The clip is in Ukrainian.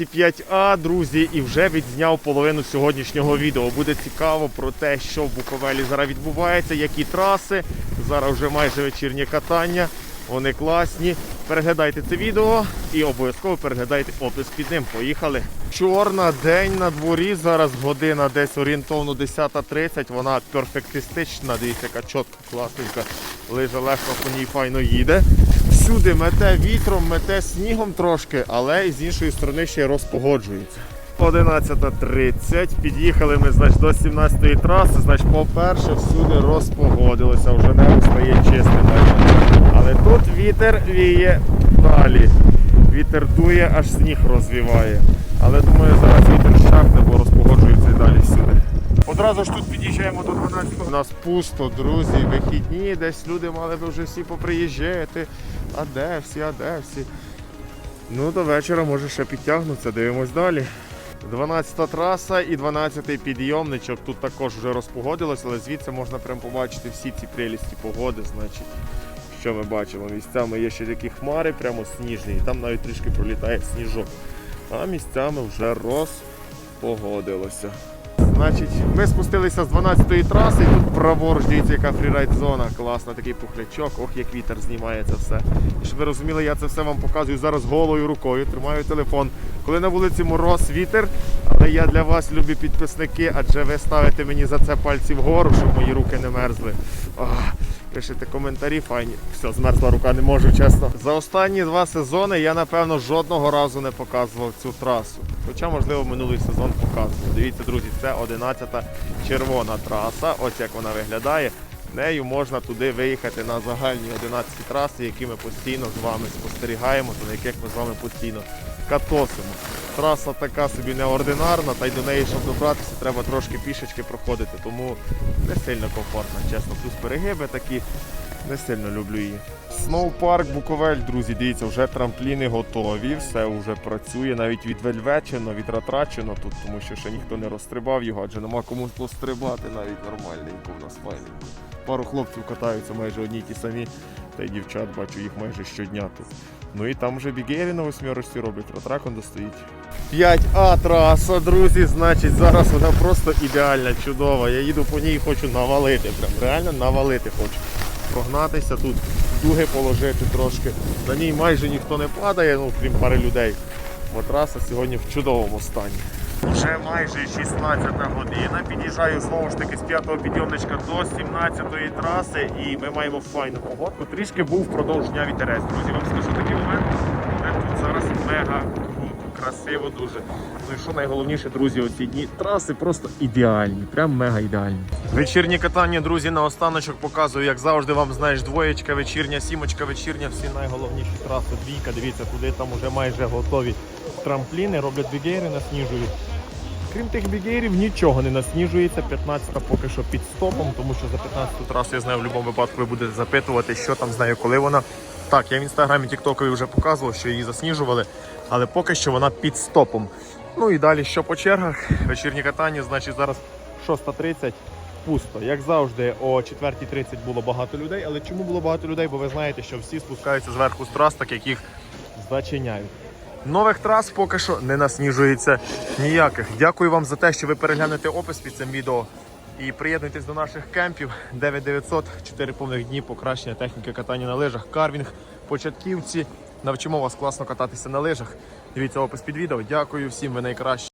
5А, друзі, і вже відзняв половину сьогоднішнього відео. Буде цікаво про те, що в Буковелі зараз відбувається, які траси. Зараз вже майже вечірнє катання. Вони класні. Переглядайте це відео і обов'язково переглядайте опис під ним. Поїхали. Чорна день на дворі. Зараз година десь орієнтовно 10.30. Вона перфектистична. Дивіться, яка чітка, класненька. Лижа легко по ній файно їде. Всюди мете вітром, мете снігом трошки, але з іншої сторони ще й розпогоджується. 11.30. Під'їхали ми значить, до 17-ї траси. Значить, по-перше, всюди розпогодилося, вже небо стає чистим. Але тут вітер віє далі. Вітер дує, аж сніг розвіває. Але думаю, зараз вітер щахне, бо розпогоджується і далі всюди. Одразу ж тут під'їжджаємо до 12. У нас пусто, друзі, вихідні, десь люди мали би вже всі поприїжджати. А де всі, а де всі? Ну, до вечора може ще підтягнуться, дивимось далі. 12-та траса і 12-й підйомничок. Тут також вже розпогодилось, але звідси можна прям побачити всі ці прелісті погоди. Значить, що ми бачимо? Місцями є ще такі хмари, прямо сніжні, і там навіть трішки пролітає сніжок. А місцями вже розпогодилося. Значить, ми спустилися з 12-ї траси, і тут праворуч, дивіться, яка фрірайд зона. Класна, такий пухлячок, ох, як вітер знімає це все. І щоб ви розуміли, я це все вам показую зараз голою рукою, тримаю телефон. Коли на вулиці мороз, вітер, але я для вас, любі підписники, адже ви ставите мені за це пальці вгору, щоб мої руки не мерзли. Ах, Пишете коментарі, файні. Все, змерзла рука, не можу, чесно. За останні два сезони я, напевно, жодного разу не показував цю трасу. Хоча, можливо, минулий сезон показував. Дивіться, друзі, це 11-та червона траса. Ось як вона виглядає. Нею можна туди виїхати на загальні 11 траси, які ми постійно з вами спостерігаємо, та на яких ми з вами постійно катосимо. Траса така собі неординарна, та й до неї, щоб добратися, треба трошки пішечки проходити, тому не сильно комфортно, чесно. Плюс перегиби такі, не сильно люблю її. Сноупарк Буковель, друзі, дивіться, вже трампліни готові, все вже працює, навіть відвельвечено, відратрачено тут, тому що ще ніхто не розстрибав його, адже нема кому пострибати навіть нормальненько в нас файненько. Пару хлопців катаються майже одні ті самі, та й дівчат бачу їх майже щодня тут. Ну і там вже бігері на восьмірочці роблять, ротрак он достоїть. 5А траса, друзі, значить, зараз вона просто ідеальна, чудова. Я їду по ній хочу навалити. Прям реально навалити хочу. Прогнатися тут, дуги положити трошки. На ній майже ніхто не падає, ну крім пари людей. Бо траса сьогодні в чудовому стані. Вже майже 16 година. Під'їжджаю знову ж таки з 5-го підйомничка до 17-ї траси і ми маємо файну погодку. Трішки був впродовж дня вітерець. Друзі, вам скажу такий момент. Тут зараз мега красиво дуже. Ну і що найголовніше, друзі, оці дні траси просто ідеальні, прям мега ідеальні. Вечірнє катання, друзі, на останочок показую, як завжди, вам знаєш, двоєчка, вечірня, сімочка, вечірня, всі найголовніші траси. Двійка, дивіться, туди там вже майже готові трампліни, роблять бігейри, насніжують. Крім тих бігерів, нічого не насніжується. 15-та поки що під стопом, тому що за 15-ту трасу я знаю в будь-якому випадку ви будете запитувати, що там з нею, коли вона. Так, я в інстаграмі Тіктокові вже показував, що її засніжували, але поки що вона під стопом. Ну і далі, що по чергах, вечірнє катання, значить зараз 6.30 пусто. Як завжди, о 4.30 було багато людей. Але чому було багато людей? Бо ви знаєте, що всі спускаються зверху з трас, так як їх зачиняють. Нових трас поки що не насніжується ніяких. Дякую вам за те, що ви переглянете опис під цим відео. І приєднуйтесь до наших кемпів 9900, 4 повних дні покращення техніки катання на лижах, карвінг, початківці. Навчимо вас класно кататися на лижах. Дивіться опис під відео. Дякую всім, ви найкращі.